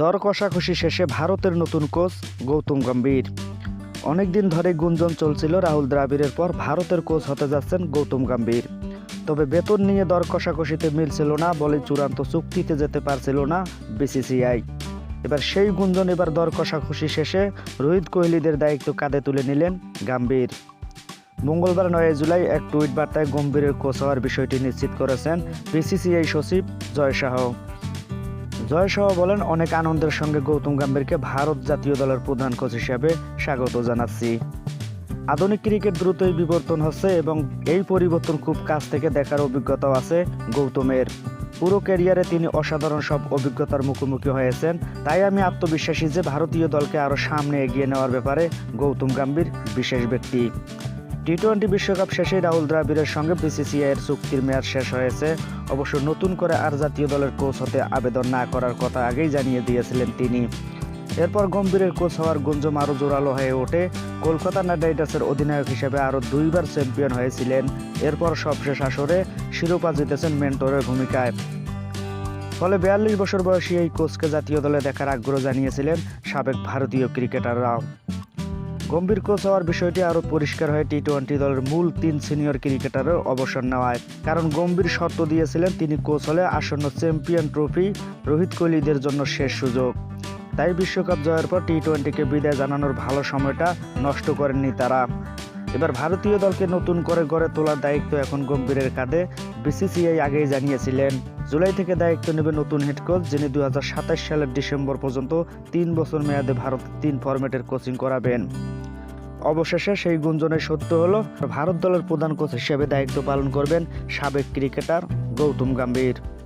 দর কষাকষি শেষে ভারতের নতুন কোচ গৌতম গম্ভীর। অনেকদিন ধরে গুঞ্জন চলছিল রাহুল দ্রাবিড়ের পর ভারতের কোচ হতে যাচ্ছেন গৌতম গম্ভীর। তবে বেতন নিয়ে দর কষাকষিতে মিলছিল না বলে চূড়ান্ত চুক্তিতে যেতে পারছিল না বিসিসিআই। এবার সেই গুঞ্জন এবার দর কষাকষি শেষে রোহিত কোহলিদের দায়িত্ব কাঁধে তুলে নিলেন গাম্ভীর। মঙ্গলবার নয় জুলাই এক টুইট বার্তায় গম্ভীরের কোচ হওয়ার বিষয়টি নিশ্চিত করেছেন বিসিসিআই সচিব জয় শাহ জয় শাহ বলেন, অনেক আনন্দের সঙ্গে গৌতম গম্ভীরকে ভারত জাতীয় দলের প্রধান কোচ হিসেবে স্বাগত জানাচ্ছি। আধুনিক ক্রিকেট দ্রুতই বিবর্তন হচ্ছে এবং এই পরিবর্তন খুব কাছ থেকে দেখার অভিজ্ঞতাও আছে গৌতমের। পুরো ক্যারিয়ারে তিনি অসাধারণ সব অভিজ্ঞতার মুখোমুখি হয়েছেন। তাই আমি আত্মবিশ্বাসী যে ভারতীয় দলকে আরও সামনে এগিয়ে নেওয়ার ব্যাপারে গৌতম গম্ভীর বিশেষ ব্যক্তি। টি টোয়েন্টি বিশ্বকাপ শেষে রাহুল দ্রাবিড়ের সঙ্গে বিসিসিআই এর চুক্তির মেয়াদ শেষ হয়েছে। অবশ্য নতুন করে আর জাতীয় দলের কোচ হতে আবেদন না করার কথা আগেই জানিয়ে দিয়েছিলেন তিনি। এরপর গম্ভীরের কোচ হওয়ার গুঞ্জম আরও জোরালো হয়ে ওঠে। কলকাতা নাইট রাইডার্সের অধিনায়ক হিসেবে আরও দুইবার চ্যাম্পিয়ন হয়েছিলেন। এরপর সবশেষ আসরে শিরোপা জিতেছেন মেন্টরের ভূমিকায়। ফলে বিয়াল্লিশ বছর বয়সী এই কোচকে জাতীয় দলে দেখার আগ্রহ জানিয়েছিলেন সাবেক ভারতীয় ক্রিকেটাররাও। গম্ভীর কোচ হওয়ার বিষয়টি আরও পরিষ্কার হয় টি টোয়েন্টি দলের মূল তিন সিনিয়র ক্রিকেটারের অবসর নেওয়ায়। কারণ গম্ভীর শর্ত দিয়েছিলেন তিনি কোচ হলে আসন্ন চ্যাম্পিয়ন ট্রফি রোহিত কোহলিদের জন্য শেষ সুযোগ। তাই বিশ্বকাপ জয়ের পর টি টোয়েন্টিকে বিদায় জানানোর ভালো সময়টা নষ্ট করেননি তারা। এবার ভারতীয় দলকে নতুন করে গড়ে তোলার দায়িত্ব এখন গম্ভীরের কাঁধে, বিসিসিআই আগেই জানিয়েছিলেন। জুলাই থেকে দায়িত্ব নেবে নতুন হেড কোচ, যিনি দুহাজার সাতাশ সালের ডিসেম্বর পর্যন্ত তিন বছর মেয়াদে ভারত তিন ফরম্যাটের কোচিং করাবেন। অবশেষে সেই গুঞ্জনের সত্য হল, ভারত দলের প্রধান কোচ হিসেবে দায়িত্ব পালন করবেন সাবেক ক্রিকেটার গৌতম গম্ভীর।